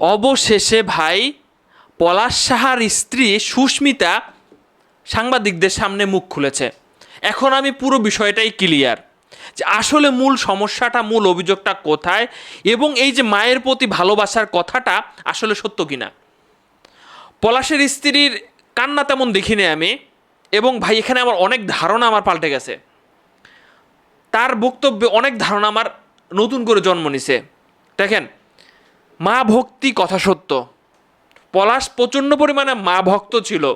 অবশেষে ভাই পলাশ সাহার স্ত্রী সুস্মিতা সাংবাদিকদের সামনে মুখ খুলেছে। এখন আমি পুরো বিষয়টাই ক্লিয়ার যে আসলে মূল সমস্যাটা, মূল অভিযোগটা কোথায় এবং এই যে মায়ের প্রতি ভালোবাসার কথাটা আসলে সত্য কিনা? পলাশের স্ত্রীর কান্না তেমন দেখিনি আমি এবং ভাই এখানে আমার অনেক ধারণা আমার পাল্টে গেছে। তার বক্তব্যে অনেক ধারণা আমার নতুন করে জন্ম নিছে। দেখেন মা ভক্তি কথা সত্য। পলাশ প্রচণ্ড পরিমাণে মা ভক্ত ছিল।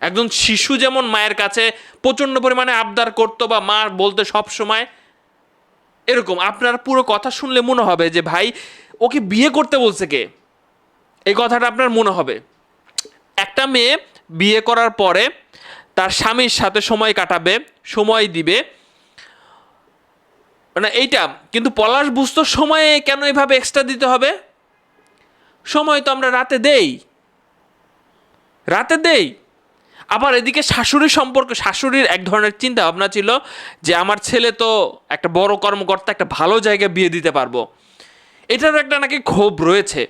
একজন শিশু যেমন মায়ের কাছে প্রচণ্ড পরিমাণে আবদার করতো বা মা বলতে সব সময় এরকম। আপনার পুরো কথা শুনলে মনে হবে যে, ভাই, ওকে বিয়ে করতে বলছে কে? এই কথাটা আপনার মনে হবে। একটা মেয়ে বিয়ে করার পরে তার স্বামীর সাথে সময় কাটাবে, সময় দিবে। মানে এইটা, কিন্তু পলাশ বুঝতো সময়ে কেন এভাবে এক্সট্রা দিতে হবে? সময় তো আমরা রাতে দেই। রাতে দেই। আবার এদিকে শাশুড়ির সম্পর্কে, শাশুড়ির এক ধরনের চিন্তা ভাবনা ছিল যে আমার ছেলে তো একটা বড় কর্মকর্তা, একটা ভালো জায়গায় বিয়ে দিতে পারব। এটারও একটা নাকি ক্ষোভ রয়েছে।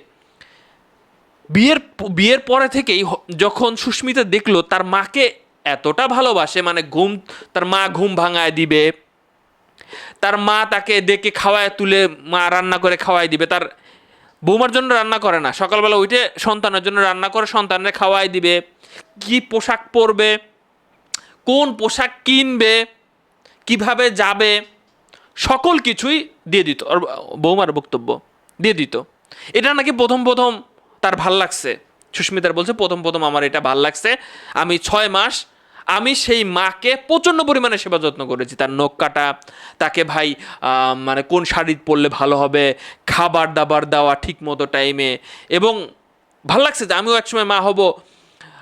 বিয়ের বিয়ের পরে থেকেই যখন সুস্মিতা দেখল তার মাকে এতটা ভালোবাসে মানে ঘুম, তার মা ঘুম ভাঙায় দিবে, তার মা তাকে ডেকে খাওয়ায় তুলে মা রান্না করে খাওয়াই দিবে, তার বৌমার জন্য রান্না করে না। সকালবেলা উঠে সন্তানের জন্য রান্না করে সন্তানের খাওয়াই দিবে। কি পোশাক পরবে? কোন পোশাক কিনবে? কীভাবে যাবে? সকল কিছুই দিয়ে দিত। বৌমার বক্তব্য দিয়ে দিত। এটা নাকি প্রথম প্রথম তার ভালো লাগছে। সুস্মিতার বলছে, প্রথম প্রথম আমার এটা ভালো লাগছে। আমি ছয় মাস আমি সেই মাকে প্রচণ্ড পরিমাণে সেবা যত্ন করেছি। তার নখ কাটা, তাকে ভাই মানে কোন শাড়ি পরলে ভালো হবে, খাবার দাবার দেওয়া ঠিক মতো টাইমে এবং ভালো লাগছে যে আমিও একসময় মা হব।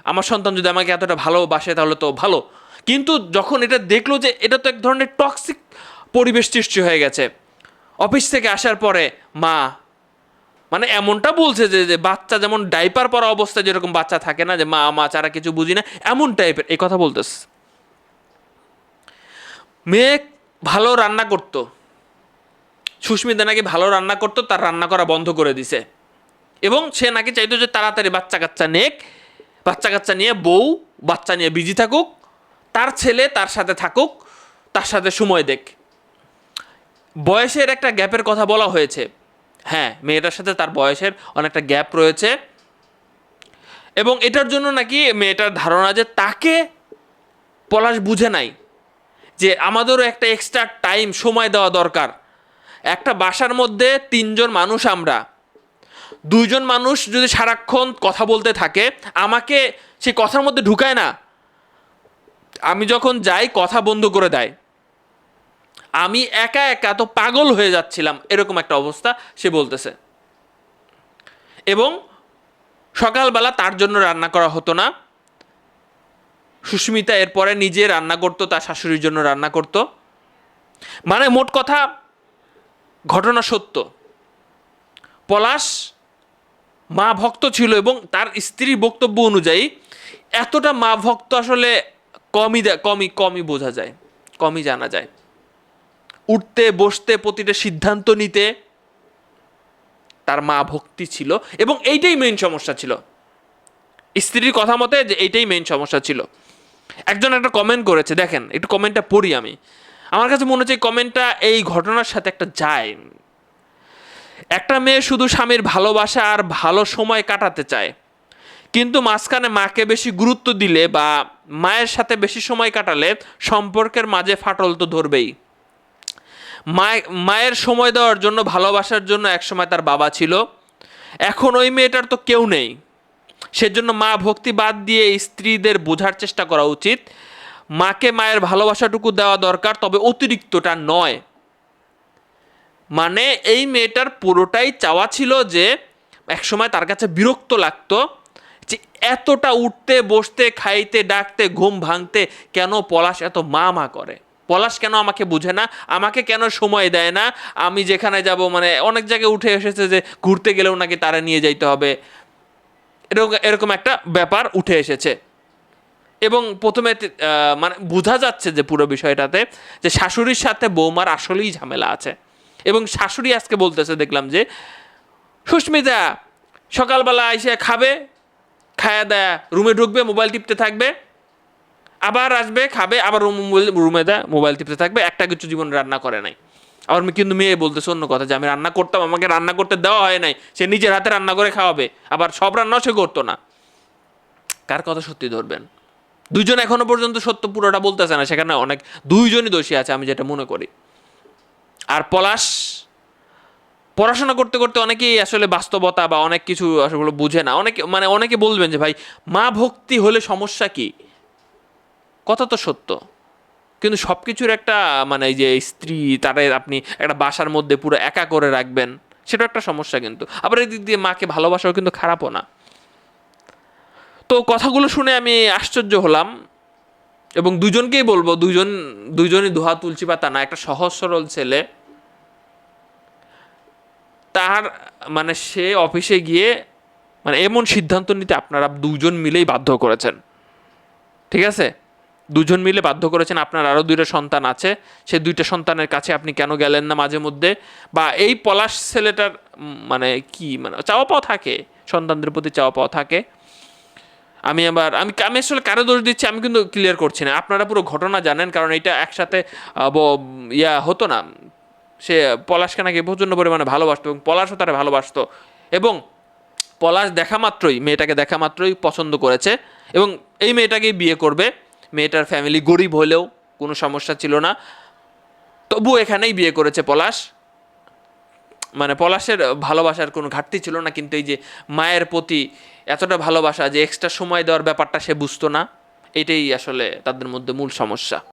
আমার সন্তান যদি আমাকে এতটা ভালোবাসে তাহলে তো ভালো। কিন্তু যখন এটা দেখল যে এটা তো এক ধরনের টক্সিক পরিবেশ সৃষ্টি হয়ে গেছে, অফিস থেকে আসার পরে মা মানে এমনটা বলছে যে যে বাচ্চা যেমন ডাইপার পরা অবস্থায় যেরকম বাচ্চা থাকে না, যে মা মা চারা কিছু বুঝি না, এমন টাইপের এই কথা বলতেছে। মেয়ে ভালো রান্না করতো। সুস্মিতা নাকি ভালো রান্না করতো, তার রান্না করা বন্ধ করে দিছে। এবং সে নাকি চাইতো যে তাড়াতাড়ি বাচ্চা কাচ্চা নেক, বাচ্চা কাচ্চা নিয়ে বউ, বাচ্চা নিয়ে বিজি থাকুক, তার ছেলে তার সাথে থাকুক, তার সাথে সময় দেখ বয়সের একটা গ্যাপের কথা বলা হয়েছে। হ্যাঁ মেয়েটার সাথে তার বয়সের অনেকটা গ্যাপ রয়েছে। এবং এটার জন্য নাকি মেয়েটার ধারণা যে তাকে পলাশ বুঝে নাই যে আমাদেরও একটা এক্সট্রা টাইম সময় দেওয়া দরকার। একটা বাসার মধ্যে তিনজন মানুষ আমরা। দুইজন মানুষ যদি সারাক্ষণ কথা বলতে থাকে, আমাকে সে কথার মধ্যে ঢুকায় না। আমি যখন যাই, কথা বন্ধ করে দেয়। আমি একা একা তো পাগল হয়ে যাচ্ছিলাম, এরকম একটা অবস্থা, সে বলতেছে। এবং সকালবেলা তার জন্য রান্না করা হতো না। সুস্মিতা এরপরে নিজে রান্না করতো, তার শাশুড়ির জন্য রান্না করতো। মানে মোট কথা, ঘটনা সত্য। পলাশ মা ভক্ত ছিল এবং তার স্ত্রীর বক্তব্য অনুযায়ী এতটা মা ভক্ত আসলে কমই কমই কমই বোঝা যায়, কমই জানা যায়। উঠতে, বসতে প্রতিটা সিদ্ধান্ত নিতে তার মা ভক্তি ছিল এবং এইটাই মেইন সমস্যা ছিল। স্ত্রীর কথা মতে যে এইটাই মেইন সমস্যা ছিল। একজন একটা কমেন্ট করেছে, দেখেন, একটু কমেন্টটা পড়ি আমি। আমার কাছে মনে হচ্ছে এই কমেন্টটা এই ঘটনার সাথে একটা যায়। একটা মেয়ে শুধু স্বামীর ভালোবাসা আর ভালো সময় কাটাতে চায়। কিন্তু মাঝখানে মাকে বেশি গুরুত্ব দিলে বা মায়ের সাথে বেশি সময় কাটালে সম্পর্কের মাঝে ফাটল তো ধরবেই। মায়ের সময় দেওয়ার জন্য, ভালোবাসার জন্য একসময় তার বাবা ছিল। এখন ওই মেয়েটার তো কেউ নেই। সেজন্য মা ভক্তি বাদ দিয়ে স্ত্রীদের বোঝার চেষ্টা করা উচিত। মাকে মায়ের ভালোবাসাটুকু দেওয়া দরকার, তবে অতিরিক্তটা নয়। মানে এই মেয়েটার পুরোটাই চাওয়া ছিল যে, একসময় তার কাছে বিরক্ত লাগতো যে, এতটা উঠতে, বসতে, খাইতে, ডাকতে, ঘুম ভাঙতে কেন পলাশ এত মা মা করে? পলাশ কেন আমাকে বুঝে না? আমাকে কেন সময় দেয় না? আমি যেখানে যাব মানে অনেক জায়গায় উঠে এসেছে যে ঘুরতে গেলেও নাকি তারা নিয়ে যাইতে হবে। এরকম এরকম একটা ব্যাপার উঠে এসেছে। এবং প্রথমে মানে বোঝা যাচ্ছে যে পুরো বিষয়টাতে যে শাশুড়ির সাথে বৌমার আসলেই ঝামেলা আছে। এবং শাশুড়ি আজকে বলতেছে, দেখলাম যে, সুস্মিতা, সকালবেলা এসে খাবে, খায়া দেয়া, রুমে ঢুকবে, মোবাইল টিপতে থাকবে আবার আসবে, খাবে, আবার রুমে দেয় মোবাইল টিপতে থাকবে, একটা কিছু জীবন রান্না করে নাই। আবার কিন্তু মেয়ে বলতেছে অন্য কথা যে, আমি রান্না করতাম, আমাকে রান্না করতে দেওয়া হয় নাই। সে নিজের হাতে রান্না করে খাওয়াবে, আবার সব রান্নাও সে করতো না। কার কথা সত্যি ধরবেন? দুইজন এখনও পর্যন্ত সত্য পুরোটা বলতেছে না, সেখানে অনেক, দুইজনই দোষী আছে, আমি যেটা মনে করি। আর পলাশ, পড়াশোনা করতে করতে অনেকেই আসলে বাস্তবতা বা অনেক কিছু আসলে বুঝে না। অনেকে মানে অনেকে বলবেন যে, ভাই, মা ভক্তি হলে সমস্যা কি? কথা তো সত্য। কিন্তু সব কিছুর একটা মানে এই যে স্ত্রী, তাদের আপনি একটা বাসার মধ্যে পুরো একা করে রাখবেন, সেটা একটা সমস্যা কিন্তু। আবার এই এদিক দিয়ে মাকে ভালোবাসাও কিন্তু খারাপও না। তো কথাগুলো শুনে আমি আশ্চর্য হলাম এবং দুজনকেই বলব, দুজন, দুজনই দোহা তুলসী পাতা না, একটা সহজ সরল ছেলে। তার মানে সে অফিসে গিয়ে মানে এমন সিদ্ধান্ত নিতে আপনারা দুজন মিলেই বাধ্য করেছেন। ঠিক আছে? দুজন মিলে বাধ্য করেছেন, আপনার আরও দুইটা সন্তান আছে, সে দুইটা সন্তানের কাছে আপনি কেন গেলেন না মাঝে মধ্যে? বা এই পলাশ ছেলেটার মানে কি মানে চাওয়া পাওয়া থাকে? সন্তানদের প্রতি চাওয়া পাওয়া থাকে? আমি আবার, আমি আমি আসলে কারও দোষ দিচ্ছি আমি কিন্তু ক্লিয়ার করছি না। আপনারা পুরো ঘটনা জানেন, কারণ এটা একসাথে ইয়া হতো না। সে পলাশকে নাকি প্রচণ্ড পরিমাণে ভালোবাসতো এবং পলাশও তারা ভালোবাসতো। এবং পলাশ দেখা মাত্রই, মেয়েটাকে দেখা মাত্রই পছন্দ করেছে এবং এই মেয়েটাকেই বিয়ে করবে। মেয়েটার ফ্যামিলি গরিব হলেও কোনো সমস্যা ছিল না। তবু এখানেই বিয়ে করেছে পলাশ। মানে পলাশের ভালোবাসার কোনো ঘাটতি ছিল না, কিন্তু এই যে মায়ের প্রতি এতটা ভালোবাসা যে এক্সট্রা সময় দেওয়ার ব্যাপারটা সে বুঝতো না, এটাই আসলে তাদের মধ্যে মূল সমস্যা।